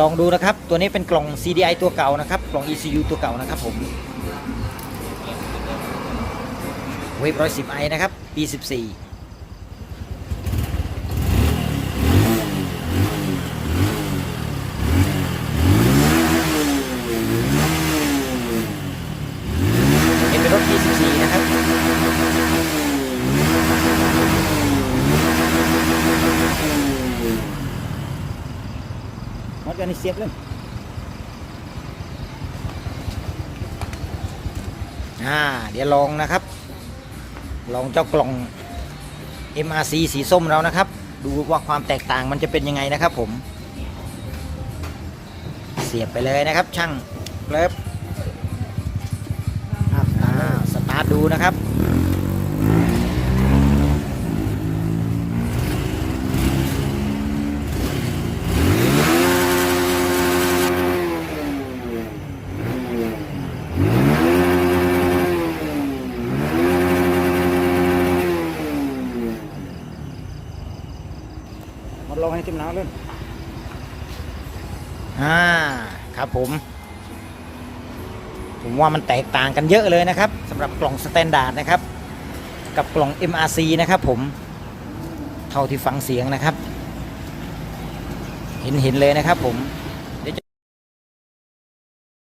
ลองดูนะครับ ตัวนี้เป็นกล่อง CDI ตัวเก่านะครับ กล่อง ECU ตัวเก่านะครับผมเวฟร้อยสิบไอนะครับ ปีสิบสี่เป็นรถปีสิบสี่นะครับ มัดกันนี่เสียบเลยอ่าเดี๋ยวลองนะครับ ลองเจ้ากล่อง MRC สีส้มเรานะครับ ดูว่าความแตกต่างมันจะเป็นยังไงนะครับผม เสียบไปเลยนะครับ ช่างเลิฟอ่าสตาร์ทดูนะครับ ลองให้เต็มน้ำเลยอ่าครับผม ผมว่ามันแตกต่างกันเยอะเลยนะครับสำหรับกล่องสแตนดาร์ดนะครับ กับกล่อง MRC นะครับผม เท่าที่ฟังเสียงนะครับ เห็นเห็นเลยนะครับผม